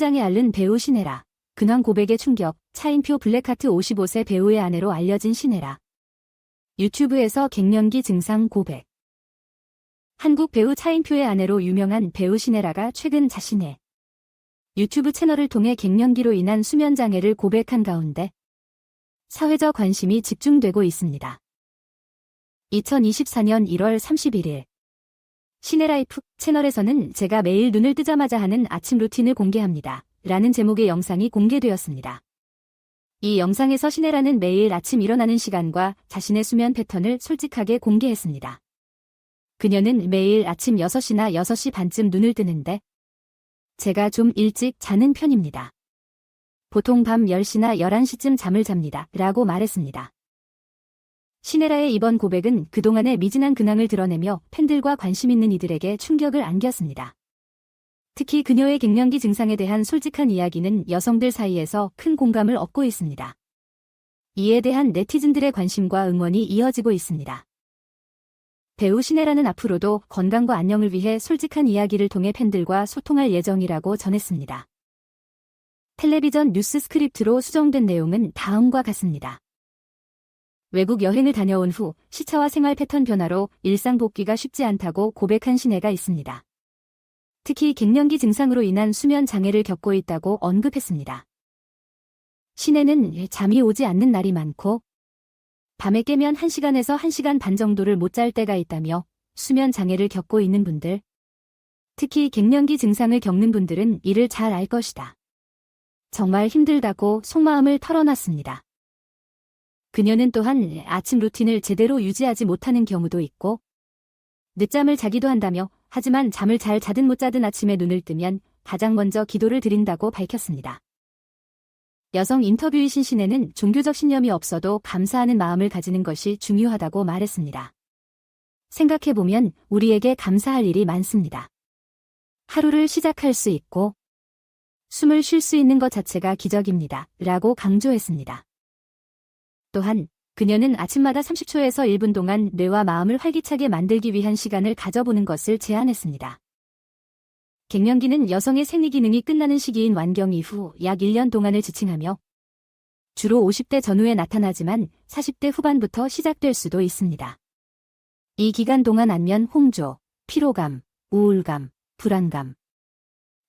수면장애 앓는 배우 신혜라. 근황 고백의 충격, 차인표 블랙하트 55세 배우의 아내로 알려진 신혜라. 유튜브에서 갱년기 증상 고백. 한국 배우 차인표의 아내로 유명한 배우 신혜라가 최근 자신의 유튜브 채널을 통해 갱년기로 인한 수면 장애를 고백한 가운데 사회적 관심이 집중되고 있습니다. 2024년 1월 31일 시네라이프 채널에서는 제가 매일 눈을 뜨자마자 하는 아침 루틴을 공개합니다. 라는 제목의 영상이 공개되었습니다. 이 영상에서 시네라는 매일 아침 일어나는 시간과 자신의 수면 패턴을 솔직하게 공개했습니다. 그녀는 매일 아침 6시나 6시 반쯤 눈을 뜨는데 제가 좀 일찍 자는 편입니다. 보통 밤 10시나 11시쯤 잠을 잡니다. 라고 말했습니다. 시네라의 이번 고백은 그동안의 미진한 근황을 드러내며 팬들과 관심 있는 이들에게 충격을 안겼습니다. 특히 그녀의 갱년기 증상에 대한 솔직한 이야기는 여성들 사이에서 큰 공감을 얻고 있습니다. 이에 대한 네티즌들의 관심과 응원이 이어지고 있습니다. 배우 시네라는 앞으로도 건강과 안녕을 위해 솔직한 이야기를 통해 팬들과 소통할 예정이라고 전했습니다. 텔레비전 뉴스 스크립트로 수정된 내용은 다음과 같습니다. 외국 여행을 다녀온 후 시차와 생활 패턴 변화로 일상 복귀가 쉽지 않다고 고백한 신혜가 있습니다. 특히 갱년기 증상으로 인한 수면 장애를 겪고 있다고 언급했습니다. 신혜는 잠이 오지 않는 날이 많고 밤에 깨면 1시간에서 1시간 반 정도를 못 잘 때가 있다며 수면 장애를 겪고 있는 분들, 특히 갱년기 증상을 겪는 분들은 이를 잘 알 것이다. 정말 힘들다고 속마음을 털어놨습니다. 그녀는 또한 아침 루틴을 제대로 유지하지 못하는 경우도 있고 늦잠을 자기도 한다며 하지만 잠을 잘 자든 못 자든 아침에 눈을 뜨면 가장 먼저 기도를 드린다고 밝혔습니다. 여성 인터뷰이신 신혜는 종교적 신념이 없어도 감사하는 마음을 가지는 것이 중요하다고 말했습니다. 생각해보면 우리에게 감사할 일이 많습니다. 하루를 시작할 수 있고 숨을 쉴 수 있는 것 자체가 기적입니다. 라고 강조했습니다. 또한 그녀는 아침마다 30초에서 1분 동안 뇌와 마음을 활기차게 만들기 위한 시간을 가져보는 것을 제안했습니다. 갱년기는 여성의 생리 기능이 끝나는 시기인 완경 이후 약 1년 동안을 지칭하며 주로 50대 전후에 나타나지만 40대 후반부터 시작될 수도 있습니다. 이 기간 동안 안면 홍조, 피로감, 우울감, 불안감,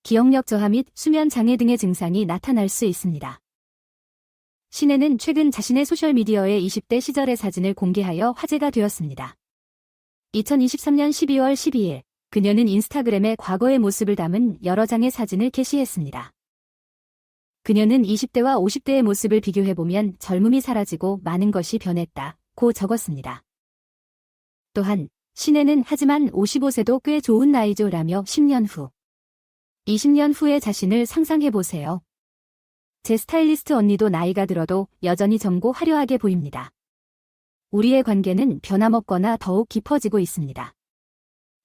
기억력 저하 및 수면 장애 등의 증상이 나타날 수 있습니다. 신혜는 최근 자신의 소셜미디어에 20대 시절의 사진을 공개하여 화제가 되었습니다. 2023년 12월 12일 그녀는 인스타그램에 과거의 모습을 담은 여러 장의 사진을 게시했습니다. 그녀는 20대와 50대의 모습을 비교해보면 젊음이 사라지고 많은 것이 변했다 고 적었습니다. 또한 신혜는 하지만 55세도 꽤 좋은 나이죠 라며 10년 후 20년 후의 자신을 상상해보세요. 제 스타일리스트 언니도 나이가 들어도 여전히 젊고 화려하게 보입니다. 우리의 관계는 변함없거나 더욱 깊어지고 있습니다.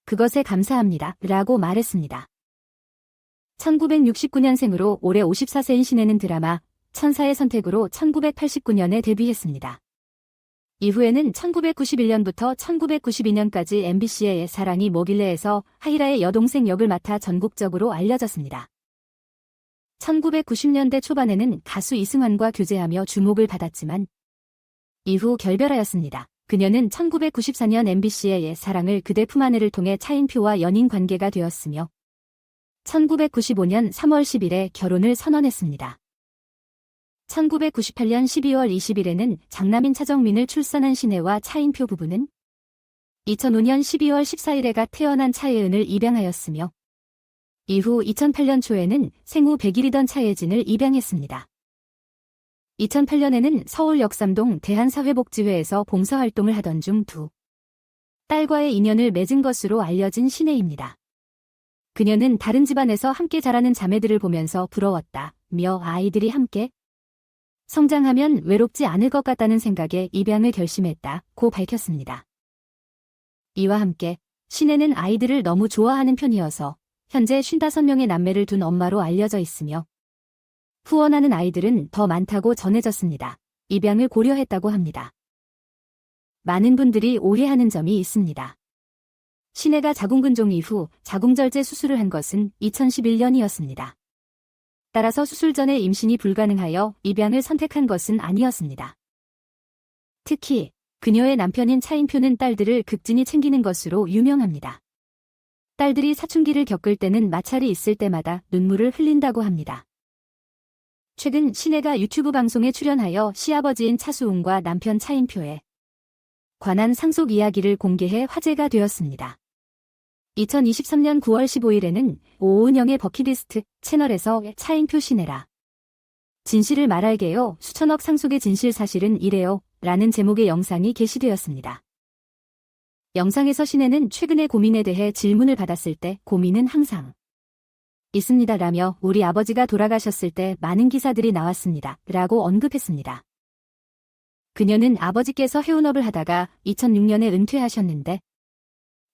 그것에 감사합니다. 라고 말했습니다. 1969년생으로 올해 54세인 신혜는 드라마 천사의 선택으로 1989년에 데뷔했습니다. 이후에는 1991년부터 1992년까지 MBC의 사랑이 뭐길래에서 하이라의 여동생 역을 맡아 전국적으로 알려졌습니다. 1990년대 초반에는 가수 이승환과 교제하며 주목을 받았지만 이후 결별하였습니다. 그녀는 1994년 MBC의 사랑을 그대 품 안에를 통해 차인표와 연인 관계가 되었으며 1995년 3월 10일에 결혼을 선언했습니다. 1998년 12월 20일에는 장남인 차정민을 출산한 신혜와 차인표 부부는 2005년 12월 14일에가 태어난 차예은을 입양하였으며 이후 2008년 초에는 생후 100일이던 차예진을 입양했습니다. 2008년에는 서울 역삼동 대한사회복지회에서 봉사활동을 하던 중 두 딸과의 인연을 맺은 것으로 알려진 신혜입니다. 그녀는 다른 집안에서 함께 자라는 자매들을 보면서 부러웠다 며 아이들이 함께 성장하면 외롭지 않을 것 같다는 생각에 입양을 결심했다 고 밝혔습니다. 이와 함께 신혜는 아이들을 너무 좋아하는 편이어서 현재 55명의 남매를 둔 엄마로 알려져 있으며 후원하는 아이들은 더 많다고 전해졌습니다. 입양을 고려했다고 합니다. 많은 분들이 오해하는 점이 있습니다. 신혜가 자궁근종 이후 자궁절제 수술을 한 것은 2011년이었습니다. 따라서 수술 전에 임신이 불가능하여 입양을 선택한 것은 아니었습니다. 특히 그녀의 남편인 차인표는 딸들을 극진히 챙기는 것으로 유명합니다. 딸들이 사춘기를 겪을 때는 마찰이 있을 때마다 눈물을 흘린다고 합니다. 최근 신혜가 유튜브 방송에 출연하여 시아버지인 차수웅과 남편 차인표에 관한 상속 이야기를 공개해 화제가 되었습니다. 2023년 9월 15일에는 오은영의 버킷리스트 채널에서 차인표 신혜라 진실을 말할게요. 수천억 상속의 진실 사실은 이래요. 라는 제목의 영상이 게시되었습니다. 영상에서 신혜는 최근의 고민에 대해 질문을 받았을 때 고민은 항상 있습니다. 라며 우리 아버지가 돌아가셨을 때 많은 기사들이 나왔습니다. 라고 언급했습니다. 그녀는 아버지께서 해운업을 하다가 2006년에 은퇴하셨는데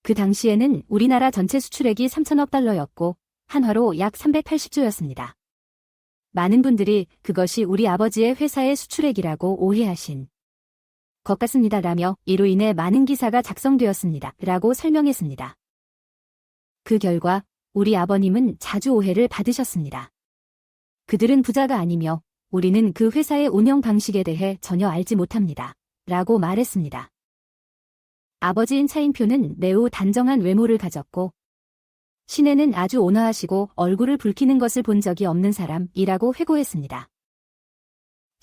그 당시에는 우리나라 전체 수출액이 3천억 달러였고 한화로 약 380조였습니다. 많은 분들이 그것이 우리 아버지의 회사의 수출액이라고 오해하신 것 같습니다. 라며 이로 인해 많은 기사가 작성되었습니다. 라고 설명했습니다. 그 결과 우리 아버님은 자주 오해를 받으셨습니다. 그들은 부자가 아니며 우리는 그 회사의 운영 방식에 대해 전혀 알지 못합니다. 라고 말했습니다. 아버지인 차인표는 매우 단정한 외모를 가졌고 신혜는 아주 온화하시고 얼굴을 붉히는 것을 본 적이 없는 사람이라고 회고했습니다.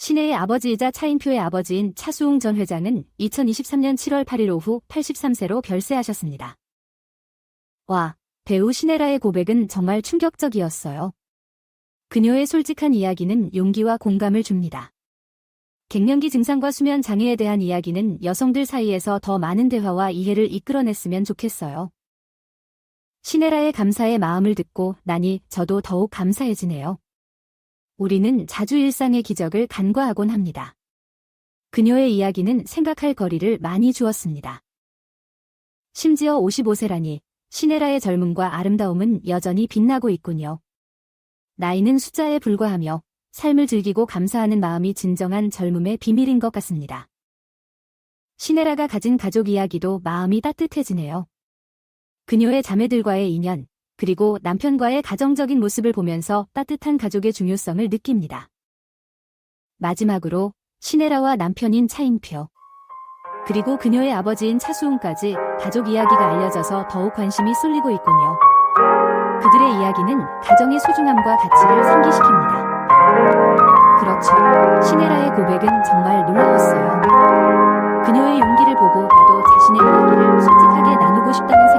신혜의 아버지이자 차인표의 아버지인 차수웅 전 회장은 2023년 7월 8일 오후 83세로 별세하셨습니다. 와, 배우 신혜라의 고백은 정말 충격적이었어요. 그녀의 솔직한 이야기는 용기와 공감을 줍니다. 갱년기 증상과 수면 장애에 대한 이야기는 여성들 사이에서 더 많은 대화와 이해를 이끌어냈으면 좋겠어요. 신혜라의 감사의 마음을 듣고 나니 저도 더욱 감사해지네요. 우리는 자주 일상의 기적을 간과하곤 합니다. 그녀의 이야기는 생각할 거리를 많이 주었습니다. 심지어 55세라니 신혜라의 젊음과 아름다움은 여전히 빛나고 있군요. 나이는 숫자에 불과하며 삶을 즐기고 감사하는 마음이 진정한 젊음의 비밀인 것 같습니다. 신혜라가 가진 가족 이야기도 마음이 따뜻해지네요. 그녀의 자매들과의 인연, 그리고 남편과의 가정적인 모습을 보면서 따뜻한 가족의 중요성을 느낍니다. 마지막으로 신혜라와 남편인 차인표, 그리고 그녀의 아버지인 차수웅까지 가족 이야기가 알려져서 더욱 관심이 쏠리고 있군요. 그들의 이야기는 가정의 소중함과 가치를 상기시킵니다. 그렇죠. 신혜라의 고백은 정말 놀라웠어요. 그녀의 용기를 보고 나도 자신의 이야기를 솔직하게 나누고 싶다는 생각이